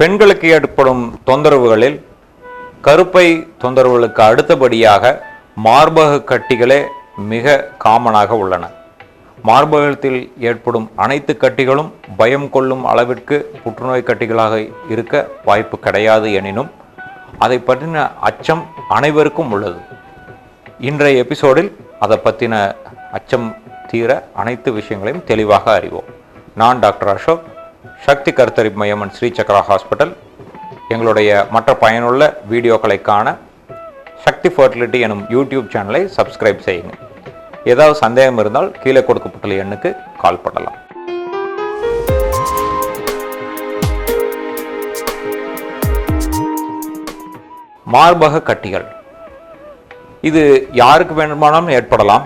பெண்களுக்கு ஏற்படும் தொந்தரவுகளில் கருப்பை தொந்தரவுகளுக்கு அடுத்தபடியாக மார்பக கட்டிகளே மிக காமனாக உள்ளன. மார்பகத்தில் ஏற்படும் அனைத்து கட்டிகளும் பயம் கொள்ளும் அளவிற்கு புற்றுநோய் கட்டிகளாக இருக்க வாய்ப்பு கிடையாது எனினும் அதை பற்றின அச்சம் அனைவருக்கும் உள்ளது. இன்றைய எபிசோடில் அதை பற்றின அச்சம் தீர அனைத்து விஷயங்களையும் தெளிவாக அறிவோம். நான் டாக்டர் அசோக் சக்தி கருத்தரிப்பு மையம் and ஸ்ரீ சக்ரா ஹாஸ்பிட்டல். எங்களுடைய மற்ற பயனுள்ள வீடியோக்களை காண சக்தி ஃபர்டிலிட்டி எனும் யூடியூப் சேனலை சப்ஸ்கிரைப் செய்யுங்க. ஏதாவது சந்தேகம் இருந்தால் கீழே கொடுக்கப்பட்டுள்ள எண்ணுக்கு கால் பண்ணலாம். மார்பக கட்டிகள். இது யாருக்கு வேண்டுமானாலும் ஏற்படலாம்.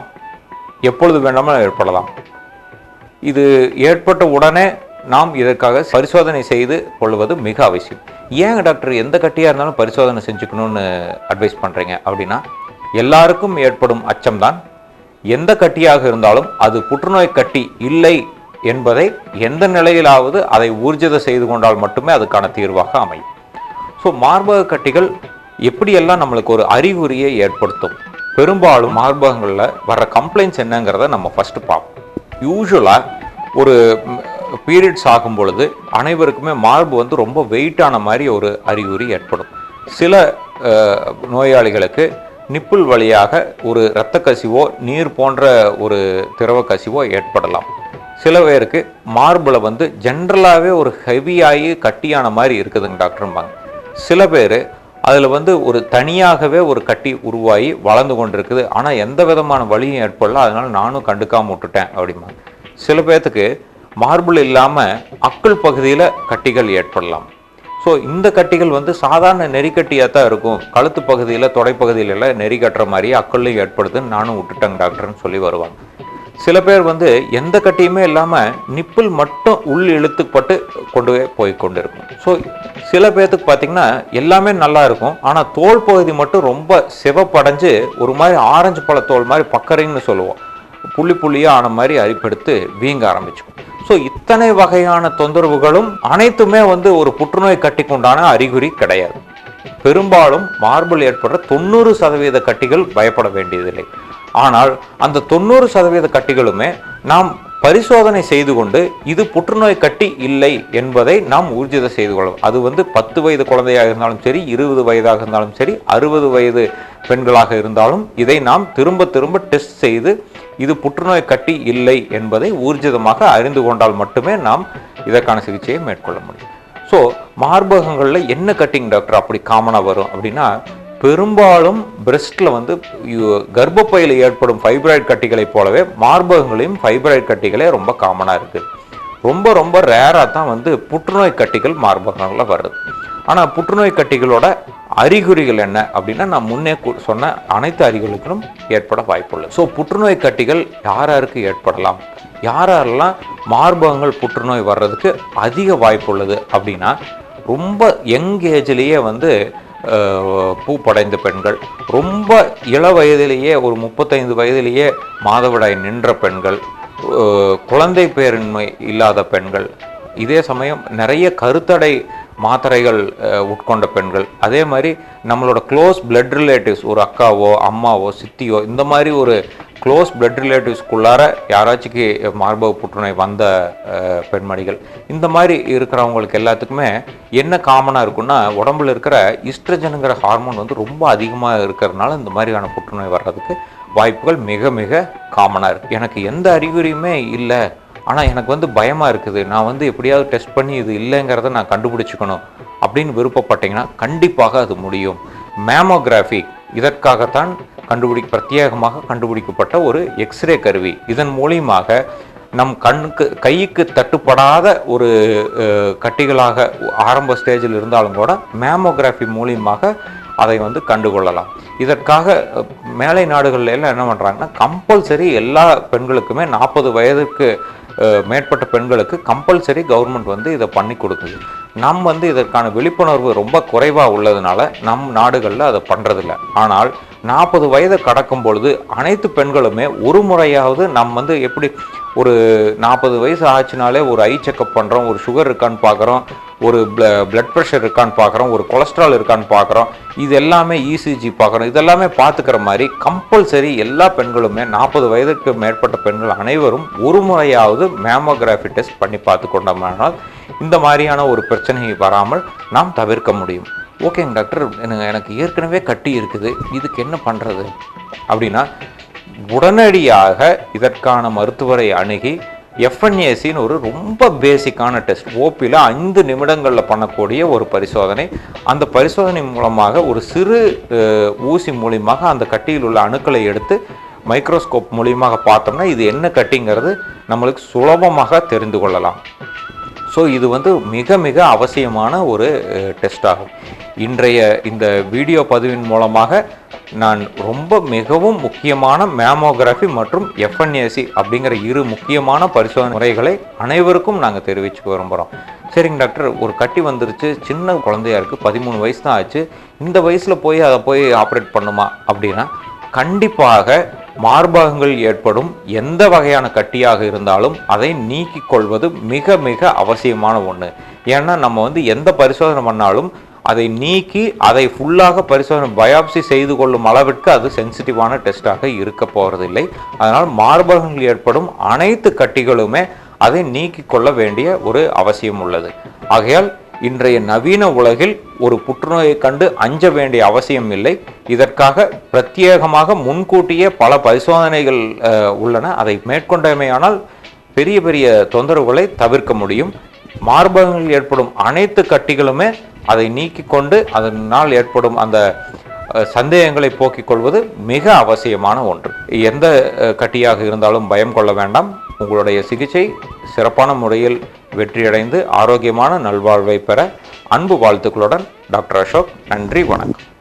எப்பொழுது வேண்டுமானாலும் ஏற்படலாம். இது ஏற்பட்ட உடனே நாம் இதற்காக பரிசோதனை செய்து கொள்வது மிக அவசியம். ஏங்க டாக்டர் எந்த கட்டியாக இருந்தாலும் பரிசோதனை செஞ்சுக்கணும்னு அட்வைஸ் பண்ணுறீங்க அப்படின்னா எல்லாருக்கும் ஏற்படும் அச்சம்தான். எந்த கட்டியாக இருந்தாலும் அது புற்றுநோய் கட்டி இல்லை என்பதை எந்த நிலையிலாவது அதை ஊர்ஜித செய்து கொண்டால் மட்டுமே அதுக்கான தீர்வாக அமையும். ஸோ மார்பக கட்டிகள் எப்படியெல்லாம் நம்மளுக்கு ஒரு அறிகுறியை ஏற்படுத்தும்? பெரும்பாலும் மார்பகங்களில் வர்ற கம்ப்ளைண்ட்ஸ் என்னங்கிறத நம்ம ஃபஸ்ட்டு பார்ப்போம். யூஸ்வலாக ஒரு பீரியட்ஸ் ஆகும் பொழுது அனைவருக்குமே மார்பு வந்து ரொம்ப வெயிட்டான மாதிரி ஒரு அறிகுறி ஏற்படும். சில நோயாளிகளுக்கு நிப்புள் வழியாக ஒரு இரத்த கசிவோ நீர் போன்ற ஒரு திரவ கசிவோ ஏற்படலாம். சில பேருக்கு மார்பில் வந்து ஜென்ரலாகவே ஒரு ஹெவியாகி கட்டியான மாதிரி இருக்குதுங்க டாக்டர்ம்பாங்க. சில பேர் அதில் வந்து ஒரு தனியாகவே ஒரு கட்டி உருவாகி வளர்ந்து கொண்டிருக்குது. ஆனால் எந்த விதமான வழியும் ஏற்படல. அதனால் நானும் கண்டுக்காம விட்டுட்டேன் அப்படிம்பாங்க. சில பேர்த்துக்கு மார்பிள் இல்லாமல் அக்குள் பகுதியில் கட்டிகள் ஏற்படலாம். ஸோ இந்த கட்டிகள் வந்து சாதாரண நெறிக்கட்டியாக தான் இருக்கும். கழுத்து பகுதியில் தொடைப்பகுதியில எல்லாம் நெறி கட்டுற மாதிரி அக்கள்லையும் ஏற்படுதுன்னு நானும் விட்டுட்டேங்க டாக்டர்னு சொல்லி வருவாங்க. சில பேர் வந்து எந்த கட்டியுமே இல்லாமல் நிப்பிள் மட்டும் உள் இழுத்துப்பட்டு கொண்டு போய் கொண்டு இருக்கும் ஸோ சில பேர்த்துக்கு பார்த்தீங்கன்னா எல்லாமே நல்லா இருக்கும். ஆனால் தோல் பகுதி மட்டும் ரொம்ப சிவப்படைஞ்சு ஒரு மாதிரி ஆரஞ்சு பழத்தோல் மாதிரி பக்கறைன்னு சொல்லுவோம். புள்ளி புள்ளியாக ஆன மாதிரி அரிப்பெடுத்து வீங்க ஆரம்பிச்சுக்கும். ஸோ இத்தனை வகையான தொந்தரவுகளும் அனைத்துமே வந்து ஒரு புற்றுநோய் கட்டிக்குண்டான அறிகுறி கிடையாது. பெரும்பாலும் மார்பிள் ஏற்படுற தொண்ணூறு சதவீத கட்டிகள் பயப்பட வேண்டியதில்லை. ஆனால் அந்த தொண்ணூறு சதவீத கட்டிகளுமே நாம் பரிசோதனை செய்து கொண்டு இது புற்றுநோய் கட்டி இல்லை என்பதை நாம் ஊர்ஜித செய்து கொள்ளும் அது வந்து பத்து வயது குழந்தையாக இருந்தாலும் சரி இருபது வயதாக இருந்தாலும் சரி அறுபது வயது பெண்களாக இருந்தாலும் இதை நாம் திரும்ப திரும்ப டெஸ்ட் செய்து இது புற்றுநோய் கட்டி இல்லை என்பதை ஊர்ஜிதமாக அறிந்து கொண்டால் மட்டுமே நாம் இதற்கான சிகிச்சையை மேற்கொள்ள முடியும். ஸோ மார்பகங்களில் என்ன கட்டிங் டாக்டர் அப்படி காமனாக வரும் அப்படின்னா பெரும்பாலும் பிரெஸ்டில் வந்து கர்ப்பப்பையில் ஏற்படும் ஃபைப்ராய்டு கட்டிகளைப் போலவே மார்பகங்களையும் ஃபைப்ராய்டு கட்டிகளே ரொம்ப காமனாக இருக்குது ரொம்ப ரொம்ப ரேராக தான் வந்து புற்றுநோய் கட்டிகள் மார்பகங்களில் வருது. ஆனால் புற்றுநோய் கட்டிகளோட அறிகுறிகள் என்ன அப்படின்னா நான் முன்னே சொன்ன அனைத்து அறிகுறிகளுக்கும் ஏற்பட வாய்ப்புள்ளது. ஸோ புற்றுநோய் கட்டிகள் யார் யாருக்கு ஏற்படலாம்? யாரெல்லாம் மார்பகங்கள் புற்றுநோய் வர்றதுக்கு அதிக வாய்ப்புள்ளது அப்படின்னா ரொம்ப யங் ஏஜ்லேயே வந்து பூ படைந்த பெண்கள். ரொம்ப இள வயதிலேயே ஒரு முப்பத்தைந்து வயதிலேயே மாதவிடாய் நின்ற பெண்கள். குழந்தை பேரின்மை இல்லாத பெண்கள். இதே சமயம் நிறைய கருத்தடை மாத்திரைகள் உட்கொண்ட பெண்கள். அதே மாதிரி நம்மளோட க்ளோஸ் பிளட் ரிலேட்டிவ்ஸ் ஒரு அக்காவோ அம்மாவோ சித்தியோ இந்த மாதிரி ஒரு க்ளோஸ் பிளட் ரிலேட்டிவ்ஸ்க்குள்ளார யாராச்சுக்கு மார்பக புற்றுநோய் வந்த பெண்மணிகள் இந்த மாதிரி இருக்கிறவங்களுக்கு எல்லாத்துக்குமே என்ன காமனாக இருக்குன்னா உடம்புல இருக்கிற இஸ்ட்ரஜனுங்கிற ஹார்மோன் வந்து ரொம்ப அதிகமாக இருக்கிறதுனால இந்த மாதிரியான புற்றுநோய் வர்றதுக்கு வாய்ப்புகள் மிக மிக காமனாக இருக்குது எனக்கு எந்த அறிகுறியுமே இல்லை. ஆனால் எனக்கு வந்து பயமாக இருக்குது. நான் வந்து எப்படியாவது டெஸ்ட் பண்ணி இது இல்லைங்கிறத நான் கண்டுபிடிச்சிக்கணும் அப்படின்னு விருப்பப்பட்டீங்கன்னா கண்டிப்பாக அது முடியும். மேமோகிராஃபி இதற்காகத்தான் கண்டுபிடி பிரத்யேகமாக கண்டுபிடிக்கப்பட்ட ஒரு எக்ஸ்ரே கருவி. இதன் மூலியமாக நம் கண்ணுக்கு கைக்கு தட்டுப்படாத ஒரு கட்டிகளாக ஆரம்ப ஸ்டேஜில் இருந்தாலும் கூட மேமோகிராஃபி மூலியமாக அதை வந்து கண்டுகொள்ளலாம். இதற்காக மேலை நாடுகளில் எல்லாம் என்ன பண்ணுறாங்கன்னா கம்பல்சரி எல்லா பெண்களுக்குமே நாற்பது வயதுக்கு மேற்பட்ட பெண்களுக்கு கம்பல்சரி கவர்மெண்ட் வந்து இதை பண்ணி கொடுக்குது. நம் வந்து இதற்கான விழிப்புணர்வு ரொம்ப குறைவாக உள்ளதுனால நம் நாடுகளில் அதை பண்ணுறதில்ல ஆனால் நாற்பது வயதை கடக்கும் பொழுது அனைத்து பெண்களுமே ஒரு முறையாவது நம் வந்து எப்படி ஒரு நாற்பது வயசு ஆச்சுனாலே ஒரு ஐ செக்கப் பண்ணுறோம் ஒரு சுகர் இருக்கான்னு பார்க்குறோம் ஒரு பிளட் ப்ரெஷர் இருக்கான்னு பார்க்குறோம் ஒரு கொலஸ்ட்ரால் இருக்கான்னு பார்க்குறோம் இது எல்லாமே இசிஜி பார்க்குறோம். இதெல்லாமே பார்த்துக்கிற மாதிரி கம்பல்சரி எல்லா பெண்களுமே நாற்பது வயதுக்கு மேற்பட்ட பெண்கள் அனைவரும் ஒரு முறையாவது மேமோகிராஃபி டெஸ்ட் பண்ணி பார்த்து கொண்டோமானால் இந்த மாதிரியான ஒரு பிரச்சனையை வராமல் நாம் தவிர்க்க முடியும். ஓகேங்க டாக்டர் எனக்கு எனக்கு ஏற்கனவே கட்டி இருக்குது. இதுக்கு என்ன பண்ணுறது அப்படின்னா உடனடியாக இதற்கான மருத்துவரை அணுகி எஃப்என்ஏசின்னு ஒரு ரொம்ப பேசிக்கான டெஸ்ட் ஓபியில் ஐந்து நிமிடங்களில் பண்ணக்கூடிய ஒரு பரிசோதனை. அந்த பரிசோதனை மூலமாக ஒரு சிறு ஊசி மூலியமாக அந்த கட்டியில் உள்ள அணுக்களை எடுத்து மைக்ரோஸ்கோப் மூலியமாக பார்த்தோம்னா இது என்ன கட்டிங்கிறது நம்மளுக்கு சுலபமாக தெரிந்து கொள்ளலாம். ஸோ இது வந்து மிக மிக அவசியமான ஒரு டெஸ்ட் ஆகும். இன்றைய இந்த வீடியோ பதிவின் மூலமாக நான் ரொம்ப மிகவும் முக்கியமான மேமோகிராஃபி மற்றும் எஃப்என்ஏசி அப்படிங்கிற இரு முக்கியமான பரிசோதனை முறைகளை அனைவருக்கும் நாங்கள் தெரிவிச்சுக்க விரும்புகிறோம் சரிங்க டாக்டர். ஒரு கட்டி வந்துருச்சு. சின்ன குழந்தையா இருக்குது பதிமூணு வயசு தான் ஆச்சு. இந்த வயசில் போய் அதை போய் ஆப்ரேட் பண்ணுமா அப்படின்னா கண்டிப்பாக மார்பகங்கள் ஏற்படும் எந்த வகையான கட்டியாக இருந்தாலும் அதை நீக்கிக் கொள்வது மிக மிக அவசியமான ஒன்று ஏன்னா நம்ம வந்து எந்த பரிசோதனை பண்ணாலும் அதை நீக்கி அதை ஃபுல்லாக பரிசோதனை பயாப்சி செய்து கொள்ளும் அளவிற்கு அது சென்சிட்டிவான டெஸ்டாக இருக்க போகிறதில்லை அதனால் மார்பகங்கள் ஏற்படும் அனைத்து கட்டிகளுமே அதை நீக்கிக் கொள்ள வேண்டிய ஒரு அவசியம் உள்ளது. ஆகையால் இன்றைய நவீன உலகில் ஒரு புற்றுநோயை கண்டு அஞ்ச வேண்டிய அவசியம் இல்லை. இதற்காக பிரத்யேகமாக முன்கூட்டியே பல பரிசோதனைகள் உள்ளன. அதை மேற்கொண்டமையானால் பெரிய பெரிய தொந்தரவுகளை தவிர்க்க முடியும். மார்பகங்களில் ஏற்படும் அனைத்து கட்டிகளுமே அதை நீக்கி கொண்டு அதனால் ஏற்படும் அந்த சந்தேகங்களை போக்கிக் கொள்வது மிக அவசியமான ஒன்று. எந்த கட்டியாக இருந்தாலும் பயம் கொள்ள வேண்டாம். உங்களுடைய சிகிச்சை சிறப்பான முறையில் வெற்றியடைந்து ஆரோக்கியமான நல்வாழ்வை பெற அன்பு வாழ்த்துக்களுடன் டாக்டர் அசோக் நன்றி வணக்கம்.